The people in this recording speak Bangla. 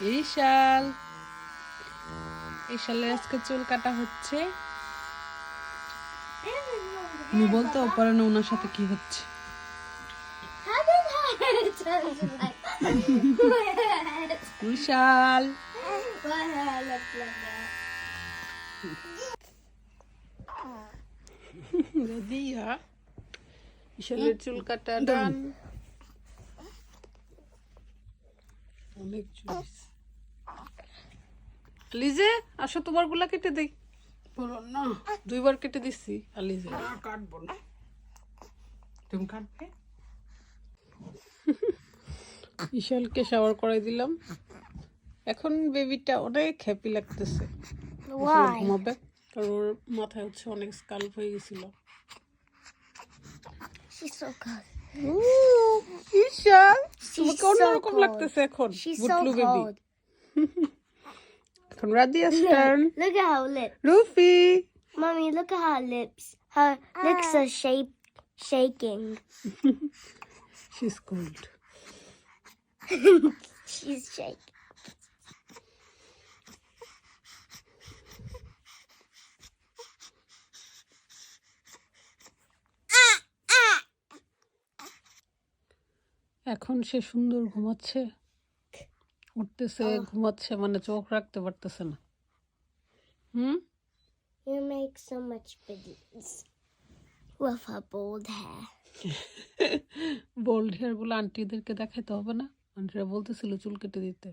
ঈশাল। ঈশালের আজকে চুল কাটা হচ্ছে। উনি বলতে পারে না ওনার সাথে কি হচ্ছে? How did that turn like অনেক লিজে আসো তোমারগুলা কেটে দেই। বলো না। দুইবার কেটে আর লিজে। কাটবো না। তুমি কাটবে? ঈশালকে শাওয়ার করাই দিলাম। এখন বেবিটা অনেক হ্যাপি লাগতেছে। ঘুমাবে কারণ ওর মাথায় হচ্ছে অনেক স্কাল্প হয়ে গেছিল। অন্যরকম cold. লাগতেছে এখন She's so বুটলু বেবি cold. এখন রাদিয়া's turn Look at her lips. রুফি Mommy, look at her lips. Her lips are shape shaking. she's cold She's shaking. এখন সে সুন্দর ঘুমাচ্ছে। উঠতেছে ঘুমাচ্ছে মানে চোখ রাখতে পারতেছে না। Hmm? You make so much babies with her bold hair. Bold হেয়ারগুলো আন্টিদেরকে দেখাইতে হবে না। আন্টিরা বলতেছিল চুল কেটে দিতে।